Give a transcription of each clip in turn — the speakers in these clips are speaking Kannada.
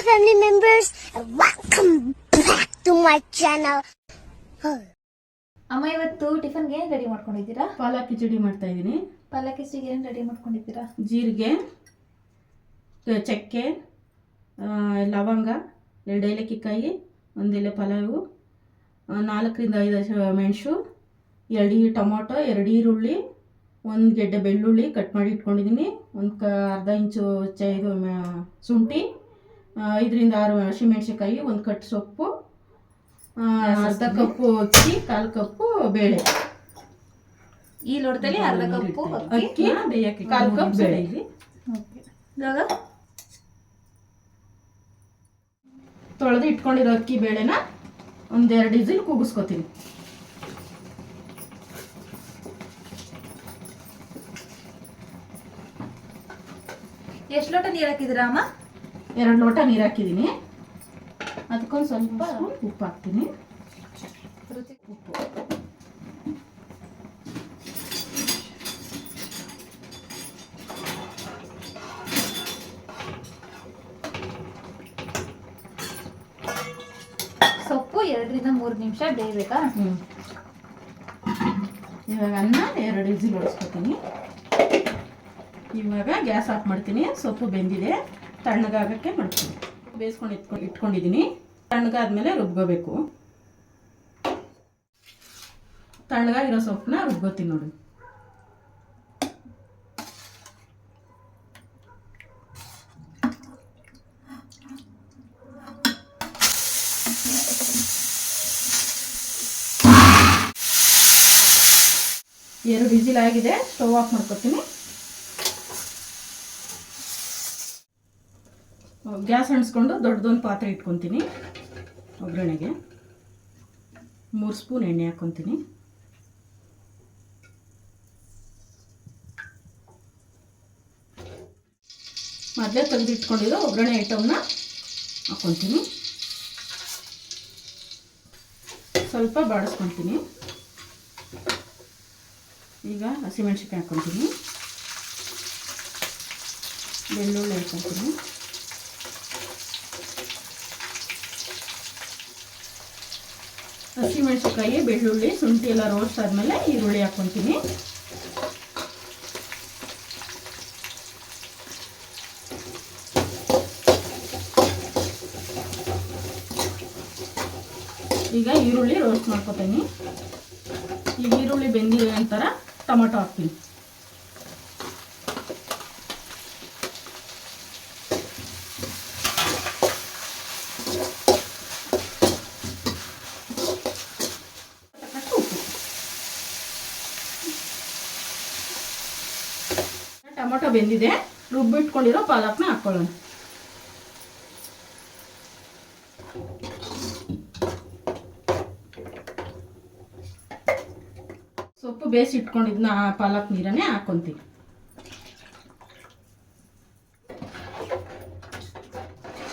family members, and welcome back to my channel. ಅಮ್ಮ ಇವತ್ತು ಟಿಫನ್ಗೆ ಏನು ರೆಡಿ ಮಾಡ್ಕೊಂಡಿದ್ದೀರಾ? ಪಾಲಕ್ ಕಿಚಡಿ ಮಾಡ್ತಾ ಇದ್ದೀನಿ. ಪಾಲಕ್ ಕಿಚಡಿಗೆ ಏನು ರೆಡಿ ಮಾಡ್ಕೊಂಡಿದ್ದೀರಾ? ಜೀರಿಗೆ ಕ- ಚಕ್ಕೆ ಆ, ಲವಂಗ ಎರಡು ಏಲಕ್ಕಿಕಾಯಿ ಒಂದು ಎಲೆ ಪಲಾವು ಆ, ನಾಲ್ಕರಿಂದ ಐದು ಹಸಿ ಮೆಣಸು ಎರಡು ಈ ಟೊಮೊಟೊ ಎರಡು ಈರುಳ್ಳಿ ಒಂದು ಗೆಡ್ಡೆ ಬೆಳ್ಳುಳ್ಳಿ ಕಟ್ ಮಾಡಿ ಇಟ್ಕೊಂಡಿದ್ದೀನಿ. ಒಂದು ಕ ಅರ್ಧ ಇಂಚು ಚ ಇದು ಮ- ಶುಂಠಿ ಐದರಿಂದ ಆರು ಹಸಿಮೆಣಸಿನಕಾಯಿ ಒಂದು ಕಟ್ ಸೊಪ್ಪು ಆ, ಅರ್ಧ ಕಪ್ಪು ಅಕ್ಕಿ ಕಾಲು ಕಪ್ಪು ಬೇಳೆ. ಈ ಲೋಟದಲ್ಲಿ ಅರ್ಧ ಕಪ್ಪು ಅಕ್ಕಿ? ಬೇಯಕ್ಕೆ ಕಾಲು ಕಪ್ ಬೇಳೆ. ಇಲ್ಲಿ ಓಕೆ. ಇವಾಗ? ತೊಳೆದು ಇಟ್ಕೊಂಡಿರೋ ಅಕ್ಕಿ ಬೇಳೆನ ಒಂದೆರಡು ಇಸಿಲ್ ಕೂಗಿಸ್ಕೊತೀನಿ. ಎಷ್ಟು ಲೋಟ ನೀರು ಹಾಕಿದ್ದೀರಾ ಅಮ್ಮ? ಎರಡು ಲೋಟ ನೀರು ಹಾಕಿದ್ದೀನಿ ಅದಕ್ಕೊಂದು ಸ್ವಲ್ಪ ಉಪ್ಪು ಹಾಕ್ತೀನಿ. ರುಚಿ ಉಪ್ಪು ಸೊಪ್ಪು ಎರಡರಿಂದ ಮೂರು ನಿಮಿಷ ಬೇಯಬೇಕಾ? ಹ್ಞೂ ಇವಾಗ ಅನ್ನ ಎರಡು ಇಜಿ ಹೊಡಿಸ್ಕೊತೀನಿ ಇವಾಗ ಗ್ಯಾಸ್ ಆಫ್ ಮಾಡ್ತೀನಿ. ಸೊಪ್ಪು ಬೆಂದಿದೆ. ತಣ್ಣಗಾಗಕ್ಕೆ ಮಾಡ್ತೀನಿ. ಬೇಯಿಸ್ಕೊಂಡು ಇಟ್ಕೊಂಡು ಇಟ್ಕೊಂಡಿದ್ದೀನಿ. ತಣ್ಣಗಾದ್ಮೇಲೆ ರುಬ್ಕೋಬೇಕು. ತಣ್ಣಗಾಗಿರೋ ಸೊಪ್ಪನ್ನ ರುಬ್ಕೋತೀನಿ ನೋಡಿ. ಎರಡು ವಿಜಿಲ್ ಆಗಿದೆ. ಸ್ಟವ್ ಆಫ್ ಮಾಡ್ಕೊತೀನಿ. ಗ್ಯಾಸ್ ಅಣಿಸ್ಕೊಂಡು ದೊಡ್ಡದೊಂದು ಪಾತ್ರೆ ಇಟ್ಕೊತೀನಿ. ಒಗ್ಗರಣೆಗೆ. ಮೂರು ಸ್ಪೂನ್ ಎಣ್ಣೆ ಹಾಕ್ಕೊತೀನಿ. ಮೊದಲೇ ತೆಗೆದಿಟ್ಕೊಂಡಿರೋ ಒಗ್ಗರಣೆ ಐಟಮ್ನ ಹಾಕ್ಕೊತೀನಿ. ಸ್ವಲ್ಪ ಬಾಡಿಸ್ಕೊತೀನಿ ಈಗ ಹಸಿಮೆಣ್ಸಿನ್ಕಾಯಿ ಹಾಕ್ಕೊತೀನಿ. ಬೆಳ್ಳುಳ್ಳಿ ಹಾಕ್ಕೊತೀನಿ. ಹಸಿಮೆಣ್ಸಿನ್ಕಾಯಿ ಬೆಳ್ಳುಳ್ಳಿ, ಶುಂಠಿ ಎಲ್ಲ ರೋಸ್ಟ್ ಆದಮೇಲೆ ಈರುಳ್ಳಿ ಹಾಕ್ಕೊತೀನಿ. ಈಗ ಈರುಳ್ಳಿ ರೋಸ್ಟ್ ಮಾಡ್ಕೊತೀನಿ. ಈಗ ಈರುಳ್ಳಿ ಬೆಂದಿದೆ ನಂತರ ಟೊಮೊಟೊ ಹಾಕ್ತೀನಿ ತಕ್ಕಷ್ಟು ಉಪ್ಪು ಟೊಮೊಟೊ ಬೆಂದಿದೆ ರುಬ್ಬಿಟ್ಕೊಂಡಿರೋ ಪಾಲಕ್ನ ಹಾಕ್ಕೊಳ್ಳೋಣ. ಸೊಪ್ಪು ಬೇಯಿಸಿ ಇಟ್ಕೊಂಡಿದ್ನ ಪಾಲಕ್ ನೀರನ್ನೇ ಹಾಕ್ಕೊಂತೀನಿ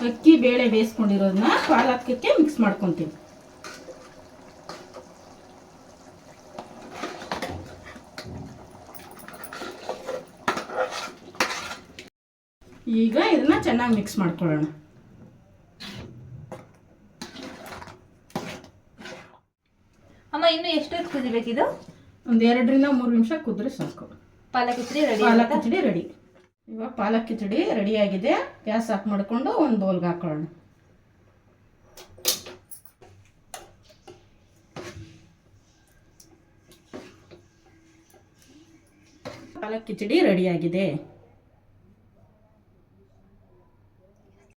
ಅಕ್ಕಿ, ಬೇಳೆ ಬೇಯಿಸ್ಕೊಂಡಿರೋದನ್ನ ಪಾಲಕಕ್ಕೆ ಮಿಕ್ಸ್ ಮಾಡ್ಕೊತೀನಿ ಈಗ ಇದನ್ನ ಚೆನ್ನಾಗಿ ಮಿಕ್ಸ್ ಮಾಡ್ಕೊಳ್ಳೋಣ. ಅಮ್ಮ ಇನ್ನು ಎಷ್ಟು ಕುದಿಬೇಕಿದು ಒಂದು ಎರಡರಿಂದ ಮೂರು ನಿಮಿಷ ಕುದ್ರೆ ಸಾಕು. ಪಾಲಕ್ ಕಿಚಡಿ ರೆಡಿ ಪಾಲಕ್ ಕಿಚಡಿ ರೆಡಿ ಇವಾಗ ಪಾಲಕ್ ಕಿಚಡಿ ರೆಡಿ ಆಗಿದೆ. ಗ್ಯಾಸ್ ಆಫ್ ಮಾಡಿಕೊಂಡು ಒಂದು ಬೌಲ್ಗೆ ಹಾಕೊಳ್ಳೋಣ. ಪಾಲಕ್ ಕಿಚಡಿ ರೆಡಿ ಆಗಿದೆ.